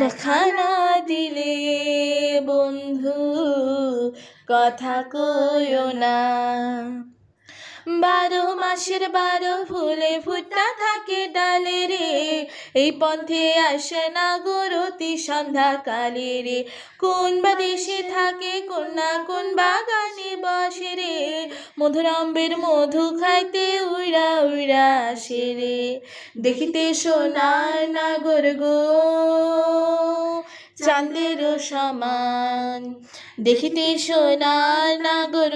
দেখা না দিলে বন্ধু, কথা কয়ো না। বারো মাসের বারো ফুলে ফুটা থাকে ডালে রে, এই পথে আসে না গরতি সন্ধ্যাকালে রে। কোন বা দেশে থাকে, কোন না কোন বাগানে বসে রে। মধুরম্বের মধু খাইতে উড়া উড়া আসে রে। দেখিতে সোনার নাগর গো। চাঁদের সমান। দেখিতে সোনার নাগর